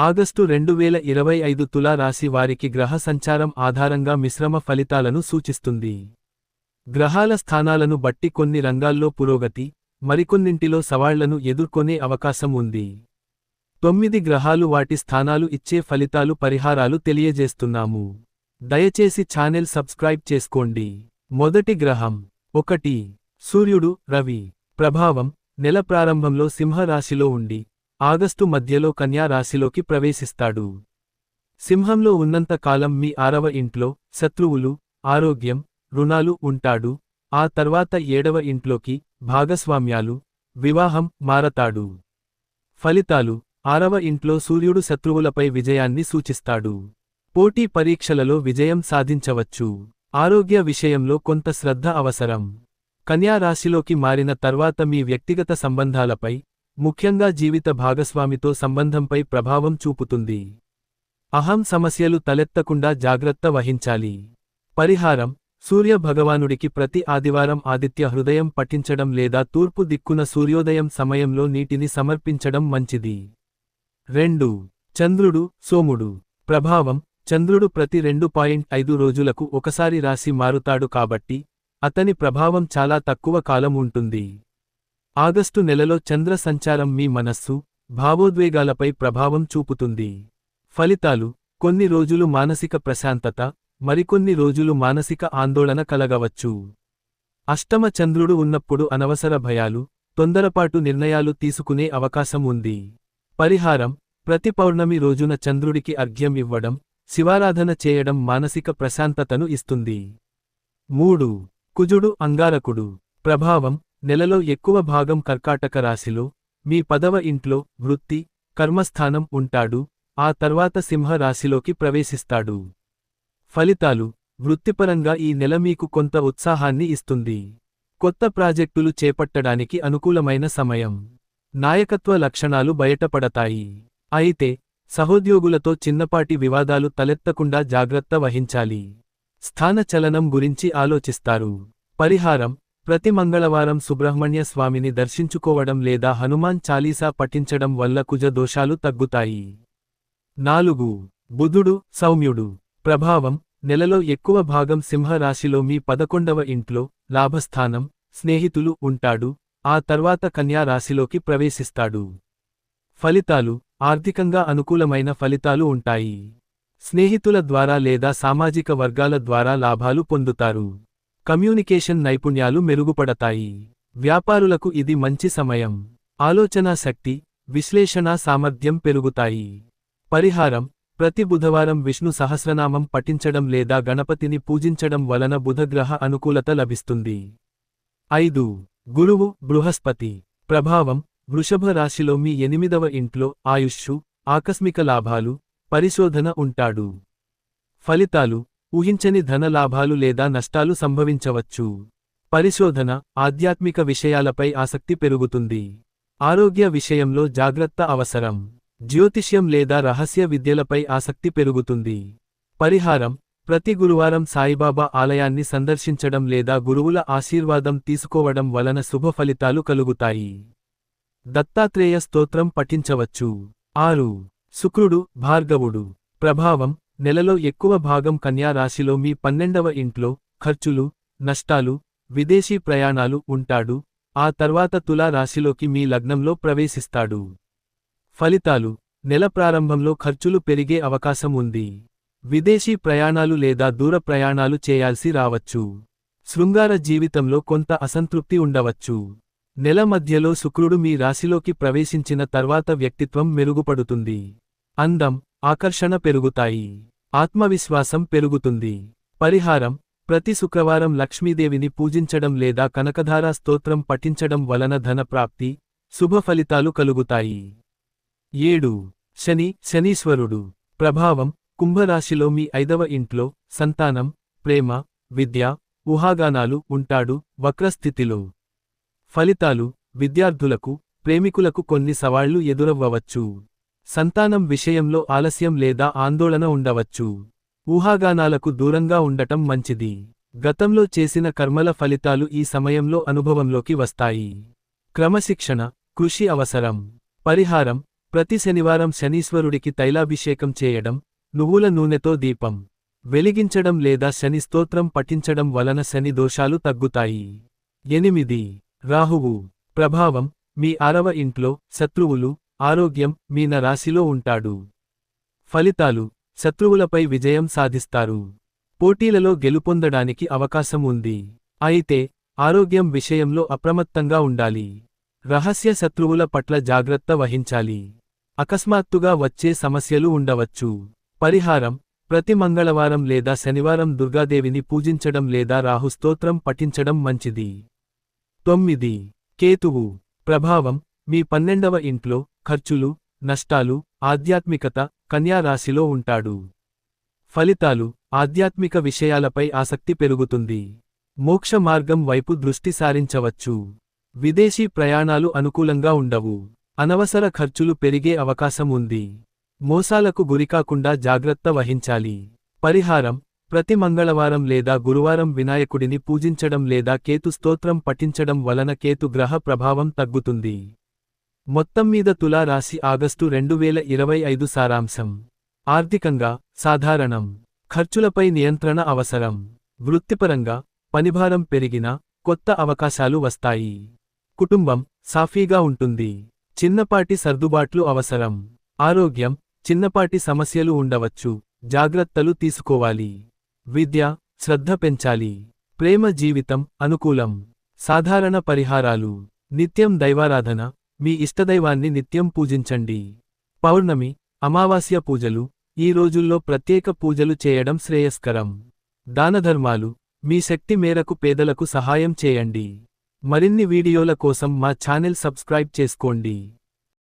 August రెండు వేల ఇరవై ఐదు తులా రాశి వారికి గ్రహ సంచారం ఆధారంగా మిశ్రమ ఫలితాలను సూచిస్తుంది. గ్రహాల స్థానాలను బట్టి కొన్ని రంగాల్లో పురోగతి మరికొన్నింటిలో సవాళ్ళను ఎదుర్కొనే అవకాశం ఉంది. తొమ్మిది గ్రహాలు వాటి స్థానాలు ఇచ్చే ఫలితాలు పరిహారాలు తెలియజేస్తున్నాము. దయచేసి ఛానెల్ సబ్స్క్రైబ్ చేసుకోండి. మొదటి గ్రహం ఒకటి సూర్యుడు రవి ప్రభావం నెల ప్రారంభంలో సింహరాశిలో ఉండి ఆగస్టు మధ్యలో కన్యా రాశిలోకి ప్రవేశిస్తాడు. సింహంలో ఉన్నంత కాలం మీ ఆరవ ఇంట్లో శత్రువులు ఆరోగ్యం రుణాలు ఉంటాడు. ఆ తర్వాత ఏడవ ఇంట్లోకి భాగస్వామ్యాలు వివాహం మారతాడు. ఫలితాలు ఆరవ ఇంట్లో సూర్యుడు శత్రువులపై విజయాన్ని సూచిస్తాడు. పోటీ పరీక్షలలో విజయం సాధించవచ్చు. ఆరోగ్య విషయంలో కొంత శ్రద్ధ అవసరం. కన్యా రాశిలోకి మారిన తర్వాత మీ వ్యక్తిగత సంబంధాలపై ముఖ్యంగా జీవిత భాగస్వామితో సంబంధంపై ప్రభావం చూపుతుంది. అహం సమస్యలు తలెత్తకుండా జాగ్రత్త వహించాలి. పరిహారం సూర్య భగవానుడికి ప్రతి ఆదివారం ఆదిత్య హృదయం పఠించడం లేదా తూర్పు దిక్కున సూర్యోదయం సమయంలో నీటిని సమర్పించడం మంచిది. రెండు చంద్రుడు సోముడు. ప్రభావం చంద్రుడు ప్రతి రెండు పాయింట్ ఐదు రోజులకు ఒకసారి రాసి మారుతాడు కాబట్టి అతని ప్రభావం చాలా తక్కువ కాలం ఉంటుంది. ఆగస్టు నెలలో చంద్ర సంచారం మీ మనస్సు భావోద్వేగాలపై ప్రభావం చూపుతుంది. ఫలితాలు కొన్ని రోజులు మానసిక ప్రశాంతత మరికొన్ని రోజులు మానసిక ఆందోళన కలగవచ్చు. అష్టమ చంద్రుడు ఉన్నప్పుడు అనవసర భయాలు తొందరపాటు నిర్ణయాలు తీసుకునే అవకాశం ఉంది. పరిహారం ప్రతి పౌర్ణమి రోజున చంద్రుడికి అర్ఘ్యం ఇవ్వడం శివారాధన చేయడం మానసిక ప్రశాంతతను ఇస్తుంది. మూడు కుజుడు అంగారకుడు. ప్రభావం నెలలో ఎక్కువ భాగం కర్కాటక రాశిలో మీ పదవ ఇంట్లో వృత్తి కర్మస్థానం ఉంటాడు ఆ తర్వాత సింహ రాశిలోకి ప్రవేశిస్తాడు. ఫలితాలు వృత్తిపరంగా ఈ నెల మీకు కొంత ఉత్సాహాన్ని ఇస్తుంది. కొత్త ప్రాజెక్టులు చేపట్టడానికి అనుకూలమైన సమయం. నాయకత్వ లక్షణాలు బయటపడతాయి. అయితే సహోద్యోగులతో చిన్నపాటి వివాదాలు తలెత్తకుండా జాగ్రత్త వహించాలి. స్థానచలనం గురించి ఆలోచిస్తారు. పరిహారం ప్రతి మంగళవారం సుబ్రహ్మణ్య స్వామిని దర్శించుకోవడం లేదా హనుమాన్ చాలీసా పఠించడం వల్ల కుజ దోషాలు తగ్గుతాయి. నాలుగు. బుధుడు సౌమ్యుడు. ప్రభావం నెలలో ఎక్కువ భాగం సింహరాశిలో మీ పదకొండవ ఇంట్లో లాభస్థానం స్నేహితులు ఉంటాడు ఆ తర్వాత కన్యా రాశిలోకి ప్రవేశిస్తాడు. ఫలితాలు ఆర్థికంగా అనుకూలమైన ఫలితాలు ఉంటాయి. స్నేహితుల ద్వారా లేదా సామాజిక వర్గాల ద్వారా లాభాలు పొందుతారు. కమ్యూనికేషన్ నైపుణ్యాలు మెరుగుపడతాయి. వ్యాపారులకు ఇది మంచి సమయం. ఆలోచనా శక్తి విశ్లేషణా సామర్థ్యం పెరుగుతాయి. పరిహారం ప్రతి బుధవారం విష్ణు సహస్రనామం పఠించడం లేదా గణపతిని పూజించడం వలన బుధగ్రహ అనుకూలత లభిస్తుంది. ఐదు. గురువు బృహస్పతి. ప్రభావం వృషభ రాశిలో మీ ఎనిమిదవ ఇంట్లో ఆయుష్షు ఆకస్మిక లాభాలు పరిశోధన ఉంటాడు. ఫలితాలు ఊహించని ధన లాభాలు లేదా నష్టాలు సంభవించవచ్చు. పరిశోధన ఆధ్యాత్మిక విషయాలపై ఆసక్తి పెరుగుతుంది. ఆరోగ్య విషయంలో జాగ్రత్త అవసరం. జ్యోతిష్యం లేదా రహస్య విద్యలపై ఆసక్తి పెరుగుతుంది. పరిహారం ప్రతి గురువారం సాయిబాబా ఆలయాన్ని సందర్శించడం లేదా గురువుల ఆశీర్వాదం తీసుకోవడం వలన శుభ ఫలితాలు కలుగుతాయి. దత్తాత్రేయ స్తోత్రం పఠించవచ్చు. ఆరు. శుక్రుడు భార్గవుడు. ప్రభావం నెలలో ఎక్కువ భాగం కన్యా రాశిలో మీ పన్నెండవ ఇంట్లో ఖర్చులు నష్టాలు విదేశీ ప్రయాణాలు ఉంటాడు. ఆ తర్వాత తులా రాశిలోకి మీ లగ్నంలో ప్రవేశిస్తాడు. ఫలితాలు. నెల ప్రారంభంలో ఖర్చులు పెరిగే అవకాశం ఉంది. విదేశీ ప్రయాణాలు లేదా దూర ప్రయాణాలు చేయాల్సి రావచ్చు. శృంగార జీవితంలో కొంత అసంతృప్తి ఉండవచ్చు. నెల మధ్యలో శుక్రుడు మీ రాశిలోకి ప్రవేశించిన తర్వాత వ్యక్తిత్వం మెరుగుపడుతుంది. అందం. ఆకర్షణ పెరుగుతాయి. ఆత్మవిశ్వాసం పెరుగుతుంది. పరిహారం ప్రతి శుక్రవారం లక్ష్మీదేవిని పూజించడం లేదా కనకధారా స్తోత్రం పఠించడం వలన ధన ప్రాప్తి శుభ ఫలితాలు కలుగుతాయి. ఏడు. శని శనీశ్వరుడు. ప్రభావం కుంభరాశిలో మీ ఐదవ ఇంట్లో సంతానం ప్రేమ విద్య ఊహాగానాలు ఉంటాడు వక్రస్థితిలో. ఫలితాలు విద్యార్థులకు ప్రేమికులకు కొన్ని సవాళ్ళు ఎదురవ్వవచ్చు. సంతానం విషయంలో ఆలస్యం లేదా ఆందోళన ఉండవచ్చు. ఊహాగానాలకు దూరంగా ఉండటం మంచిది. గతంలో చేసిన కర్మల ఫలితాలు ఈ సమయంలో అనుభవంలోకి వస్తాయి. క్రమశిక్షణ కృషి అవసరం. పరిహారం ప్రతి శనివారం శనీశ్వరుడికి తైలాభిషేకం చేయడం నువ్వుల నూనెతో దీపం. వెలిగించడం లేదా శని స్తోత్రం పఠించడం వలన శని దోషాలు తగ్గుతాయి. ఎనిమిది. రాహువు. ప్రభావం మీ ఆరవ ఇంట్లో శత్రువులు ఆరోగ్యం మీన రాశిలో ఉంటాడు. ఫలితాలు శత్రువులపై విజయం సాధిస్తారు. పోటీలలో గెలుపొందడానికి అవకాశం ఉంది. అయితే ఆరోగ్యం విషయంలో అప్రమత్తంగా ఉండాలి. రహస్య శత్రువుల పట్ల జాగ్రత్త వహించాలి. అకస్మాత్తుగా వచ్చే సమస్యలు ఉండవచ్చు. పరిహారం ప్రతి మంగళవారం లేదా శనివారం దుర్గాదేవిని పూజించడం లేదా రాహుస్తోత్రం పఠించడం మంచిది. తొమ్మిది. కేతువు. ప్రభావం మీ పన్నెండవ ఇంట్లో ఖర్చులు నష్టాలు ఆధ్యాత్మికత కన్యారాశిలో ఉంటాడు. ఫలితాలు ఆధ్యాత్మిక విషయాలపై ఆసక్తి పెరుగుతుంది. మోక్ష మార్గం వైపు దృష్టి సారించవచ్చు. విదేశీ ప్రయాణాలు అనుకూలంగా ఉండవు. అనవసర ఖర్చులు పెరిగే అవకాశం ఉంది. మోసాలకు గురికాకుండా జాగ్రత్త వహించాలి. పరిహారం ప్రతి మంగళవారం లేదా గురువారం వినాయకుడిని పూజించడం లేదా కేతు స్తోత్రం పఠించడం వలన కేతు గ్రహ ప్రభావం తగ్గుతుంది. మొత్తం మీద తులా రాశి ఆగస్టు రెండు వేల ఇరవై ఐదు సారాంశం. ఆర్థికంగా సాధారణం. ఖర్చులపై నియంత్రణ అవసరం. వృత్తిపరంగా పనిభారం పెరిగినా కొత్త అవకాశాలు వస్తాయి. కుటుంబం సాఫీగా ఉంటుంది. చిన్నపాటి సర్దుబాట్లు అవసరం. ఆరోగ్యం చిన్నపాటి సమస్యలు ఉండవచ్చు. జాగ్రత్తలు తీసుకోవాలి. విద్య శ్రద్ధ పెంచాలి. ప్రేమ జీవితం అనుకూలం. సాధారణ పరిహారాలు. నిత్యం దైవారాధన మీ ఇష్టదైవాన్ని నిత్యం పూజించండి. పౌర్ణమి అమావాస్య పూజలు ఈ రోజుల్లో ప్రత్యేక పూజలు చేయడం శ్రేయస్కరం. దానధర్మాలు మీ శక్తి మేరకు పేదలకు సహాయం చేయండి. మరిన్ని వీడియోల కోసం మా ఛానల్ సబ్స్క్రైబ్ చేసుకోండి.